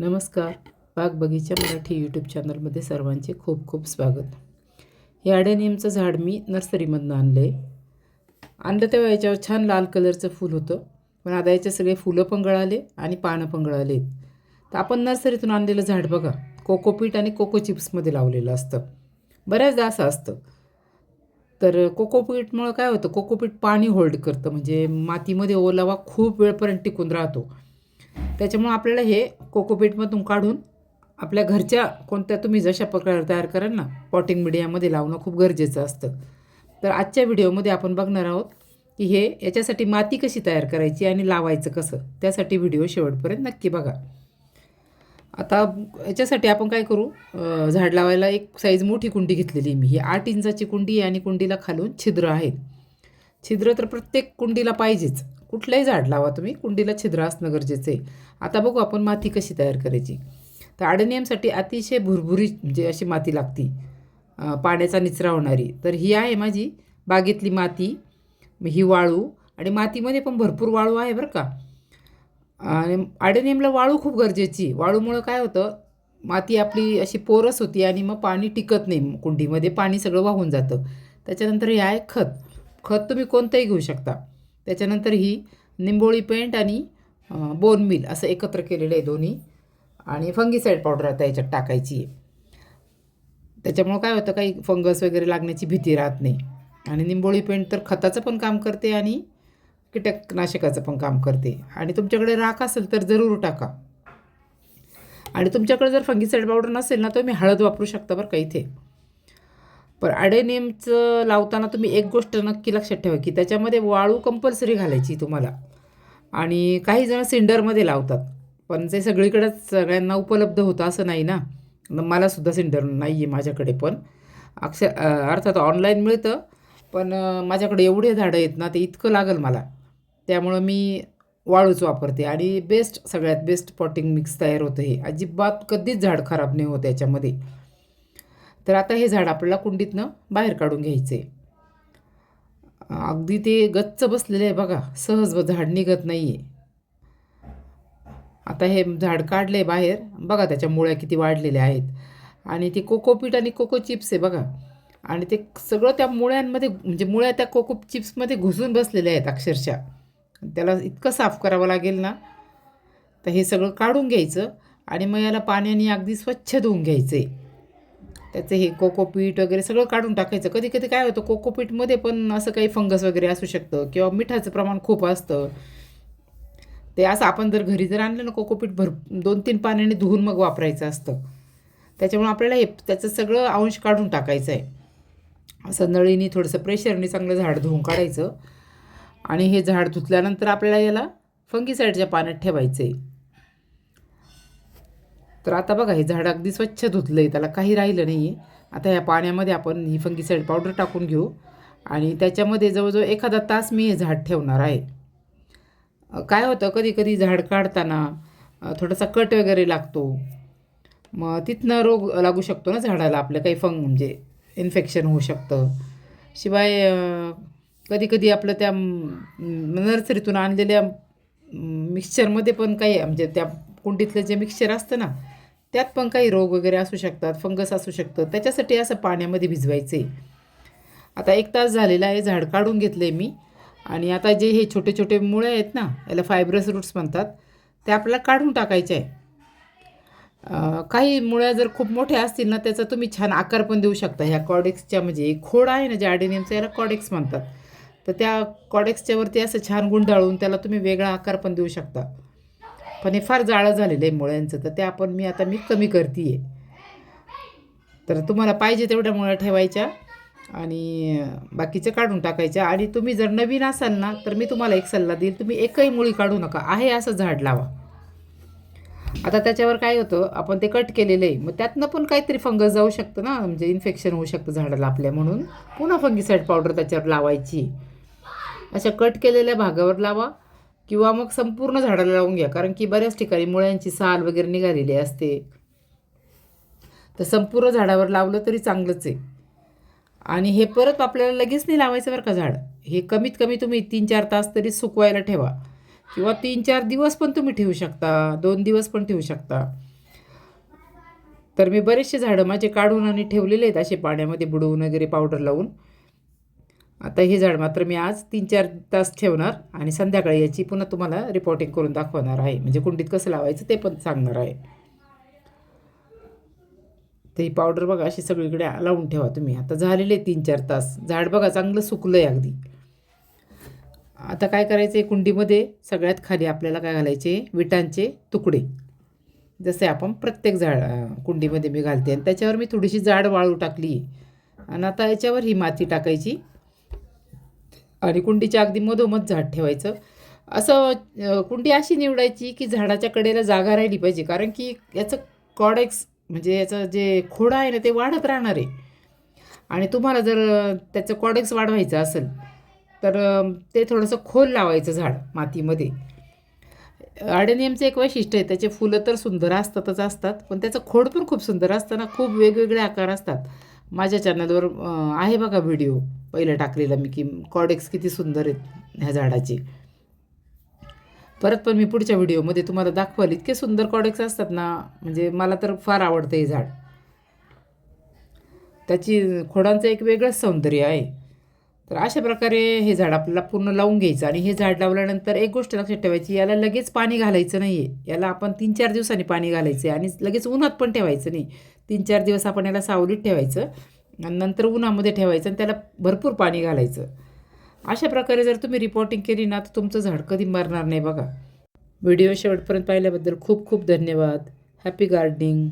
नमस्कार. बाग बगीचा मराठी यूट्यूब चॅनलमध्ये सर्वांचे खूप खूप स्वागत. हे अडेनियमचं झाड मी नर्सरीमधनं आणलं आहे आणलं तेव्हा याच्यावर छान लाल कलरचं फूल होतं. पण आता याचे सगळे फुलं पण गळाले आणि पानं पण गळाले. तर आपण नर्सरीतून आणलेलं झाड बघा. कोकोपीट आणि कोको चिप्समध्ये लावलेलं असतं. बऱ्याचदा असं असतं. तर कोकोपीटमुळं काय होतं? कोकोपीट पाणी होल्ड करतं. म्हणजे मातीमध्ये ओलावा खूप वेळपर्यंत टिकून राहतो. त्याच्यामुळं आपल्याला हे कोकोपीटमधून काढून आपल्या घरच्या कोणत्या तुम्ही जशा प्रकारे तयार कराल ना पॉटिंग मीडियामध्ये लावणं खूप गरजेचं असतं. तर आजच्या व्हिडिओमध्ये आपण बघणार आहोत की हे याच्यासाठी माती कशी तयार करायची आणि लावायचं कसं त्यासाठी व्हिडिओ शेवटपर्यंत नक्की बघा. आता याच्यासाठी आपण काय करू झाड लावायला एक साईज मोठी कुंडी घेतलेली मी. ही आठ इंचाची कुंडी आहे आणि कुंडीला खालून छिद्र आहेत. छिद्र तर प्रत्येक कुंडीला पाहिजेच. कुठलंही झाड लावा तुम्ही. कुंडीला छिद्र असणं गरजेचं. आहे आता बघू आपण माती कशी तयार करायची. तर आडनियमसाठी अतिशय भुरभुरी म्हणजे अशी माती लागती. पाण्याचा निचरा होणारी. तर ही आहे माझी बागेतली माती. ही वाळू आणि मातीमध्ये पण भरपूर वाळू आहे बरं का. आणि आडेनियमला वाळू खूप गरजेची. वाळूमुळं काय होतं माती आपली अशी पोरस होती आणि मग पाणी टिकत नाही. कुंडीमध्ये पाणी सगळं वाहून जातं. त्याच्यानंतर हे आहे खत. खत तुम्ही कोणतंही घेऊ शकता. त्याच्यानंतर ही निंबोळी पेंट आणि बोन मिल असं एकत्र केलेलं आहे दोन्ही. आणि फंगीसाईड पावडर आता याच्यात टाकायची आहे. त्याच्यामुळं काय होतं काही फंगस वगैरे लागण्याची भीती राहत नाही. आणि निंबोळी पेंट तर खताचं पण काम करते आणि कीटकनाशकाचं पण काम करते. आणि तुमच्याकडे राख असेल तर जरूर टाका. आणि तुमच्याकडे जर फंगीसाईड पावडर नसेल ना तर तुम्ही हळद वापरू शकता बरं का इथे. पण अडेनियमचं लावताना तुम्ही एक गोष्ट नक्की लक्षात ठेवा की त्याच्यामध्ये वाळू कंपल्सरी घालायची तुम्हाला. आणि काही जण सिंडरमध्ये लावतात. पण ते सगळीकडेच सगळ्यांना उपलब्ध होतं असं नाही ना. मलासुद्धा सिंडर नाही आहे माझ्याकडे पण. अक्षर अर्थात ऑनलाईन मिळतं. पण माझ्याकडे एवढे झाडं आहेत ना ते इतकं लागेल मला. त्यामुळं मी वाळूच वापरते. आणि बेस्ट सगळ्यात बेस्ट पॉटिंग मिक्स तयार होतं हे. अजिबात कधीच झाड खराब नाही होत याच्यामध्ये. तर आता हे झाड आपल्याला कुंडीतनं बाहेर काढून घ्यायचं आहे अगदी ते गच्च बसलेलं आहे बघा सहज झाड निघत नाही आहे आता हे झाड काढले बाहेर बघा त्याच्या मुळ्या किती वाढलेल्या आहेत. आणि ते कोकोपीट आणि कोको चिप्स आहे बघा. आणि ते सगळं त्या मुळ्यांमध्ये म्हणजे मुळ्या त्या कोको चिप्समध्ये घुसून बसलेल्या आहेत अक्षरशः. त्याला इतकं साफ करावं लागेल ना? तर हे सगळं काढून घ्यायचं आणि मग याला पाण्याने अगदी स्वच्छ धुवून घ्यायचं आहे त्याचं हे कोकोपीट वगैरे सगळं काढून टाकायचं. कधी कधी काय होतं कोकोपीटमध्ये पण असं काही फंगस वगैरे असू शकतं किंवा मिठाचं प्रमाण खूप असतं. ते असं आपण जर घरी जर आणलं ना कोकोपीट भर दोन तीन पाण्याने धुवून मग वापरायचं असतं. त्याच्यामुळे आपल्याला हे त्याचं सगळं अंश काढून टाकायचं आहे. असं नळीने थोडंसं प्रेशरने चांगलं झाड धुवून काढायचं. आणि हे झाड धुतल्यानंतर आपल्याला याला फंगीसाईडच्या पाण्यात ठेवायचं आहे तर आता बघा हे झाड अगदी स्वच्छ धुतलं आहे त्याला काही राहिलं नाही आहे आता ह्या पाण्यामध्ये आपण ही फंगीसाईड पावडर टाकून घेऊ. आणि त्याच्यामध्ये जवळजवळ एखादा तास मी हे झाड ठेवणार आहे. काय होतं कधी कधी झाड काढताना थोडासा कट वगैरे लागतो. मग तिथनं रोग लागू शकतो ना झाडाला आपलं काही फंग म्हणजे इन्फेक्शन होऊ शकतं. शिवाय कधी कधी आपलं त्या नर्सरीतून आणलेल्या मिक्सचरमध्ये पण काही म्हणजे त्या कुंडीतलं जे मिक्सचर असतं ना त्यात पण काही रोग वगैरे असू शकतात फंगस असू शकतं. त्याच्यासाठी असं पाण्यामध्ये भिजवायचं आहे आता एक तास झालेला आहे झाड काढून घेतलं आहे मी. आणि आता जे हे छोटे छोटे मुळे आहेत ना याला फायब्रस रूट्स म्हणतात ते आपल्याला काढून टाकायचे आहे काही मुळ्या जर खूप मोठ्या असतील ना त्याचा तुम्ही छान आकार पण देऊ शकता. ह्या कॉडेक्सच्या म्हणजे खोड आहे ना जे आडेनियमचा याला कॉडेक्स म्हणतात. तर त्या कॉडेक्सच्यावरती असं छान गुंडाळून त्याला तुम्ही वेगळा आकार पण देऊ शकता. पण हे फार जाळं झालेलं आहे मुळ्यांचं. तर ते आपण मी आता मी कमी करते आहे तर तुम्हाला पाहिजे तेवढ्या मुळ्या ठेवायच्या आणि बाकीचं काढून टाकायच्या. आणि तुम्ही जर नवीन असाल ना तर मी तुम्हाला एक सल्ला देईल तुम्ही एकही मुळी काढू नका. आहे असं झाड लावा. आता त्याच्यावर काय होतं आपण ते कट केलेलं आहे. मग त्यातनं पण काहीतरी फंगस जाऊ शकतं ना म्हणजे इन्फेक्शन होऊ शकतं झाडाला आपल्या म्हणून. पुन्हा फंगीसाईड पावडर त्याच्यावर लावायची. अशा कट केलेल्या भागावर लावा. किंवा मग संपूर्ण झाडाला लावून घ्या. कारण की बऱ्याच ठिकाणी मुळ्यांची साल वगैरे निघालेली असते. तर संपूर्ण झाडावर लावलं तरी चांगलंच आहे. आणि हे परत आपल्याला लगेच नाही लावायचं बरं का झाड. हे कमीत कमी तुम्ही तीन चार तास तरी सुकवायला ठेवा. किंवा तीन चार दिवस पण तुम्ही ठेवू शकता. दोन दिवस पण ठेवू शकता. तर मी बरेचसे झाडं माझे काढून आणि ठेवलेले आहेत असे पाण्यामध्ये बुडवून वगैरे पावडर लावून. आता हे झाड मात्र मी आज तीन चार तास ठेवणार आणि संध्याकाळी याची पुन्हा तुम्हाला रिपोर्टिंग करून दाखवणार आहे. म्हणजे कुंडीत कसं लावायचं ते पण सांगणार आहे. तर ही पावडर बघा अशी सगळीकडे लावून ठेवा तुम्ही. आता झालेले तीन चार तास. झाड बघा चांगलं सुकलं आहे अगदी. आता काय करायचं आहे कुंडीमध्ये सगळ्यात खाली आपल्याला काय घालायचे? विटांचे तुकडे. जसे आपण प्रत्येक झाड कुंडीमध्ये मी घालते. आणि त्याच्यावर मी थोडीशी जाड वाळू टाकली आणि आता याच्यावर ही माती टाकायची. आणि कुंडीच्या अगदी मधोमध झाड ठेवायचं. असं कुंडी अशी निवडायची की झाडाच्या कडेला जागा राहिली पाहिजे. कारण की याचं कॉडेक्स म्हणजे याचं जे खोडं आहे ना ते वाढत राहणार आहे. आणि तुम्हाला जर त्याचं कॉडेक्स वाढवायचं असेल तर ते थोडंसं खोल लावायचं झाड मातीमध्ये. आडेनियमचं एक वैशिष्ट्य आहे त्याचे फुलं तर सुंदर असतातच असतात पण त्याचं खोड पण खूप सुंदर असतं ना खूप वेगवेगळे आकार असतात. माझ्या चॅनलवर आहे बघा व्हिडिओ. पहिला टाकलेला मी की कॉडेक्स किती सुंदर आहेत ह्या झाडाचे. परत पण मी पुढच्या व्हिडिओमध्ये तुम्हाला दाखवाल इतके सुंदर कॉडेक्स असतात ना म्हणजे मला तर फार आवडतं हे झाड. त्याची खोडांचं एक वेगळंच सौंदर्य आहे. तर अशा प्रकारे हे झाड आपल्याला पूर्ण लावून घ्यायचं आणि हे झाड लावल्यानंतर एक गोष्ट लक्षात ठेवायची याला लगेच पाणी घालायचं नाही आहे याला आपण तीन चार दिवसांनी पाणी घालायचं आहे आणि लगेच उन्हात पण ठेवायचं नाही. तीन चार दिवस आपण याला सावलीत ठेवायचं आणि नंतर उन्हामध्ये ठेवायचं आणि त्याला भरपूर पाणी घालायचं. अशा प्रकारे जर तुम्ही रिपोर्टिंग केली ना तर तुमचं झाड कधी मरणार नाही बघा. व्हिडिओ शेवटपर्यंत पाहिल्याबद्दल खूप खूप धन्यवाद. Happy gardening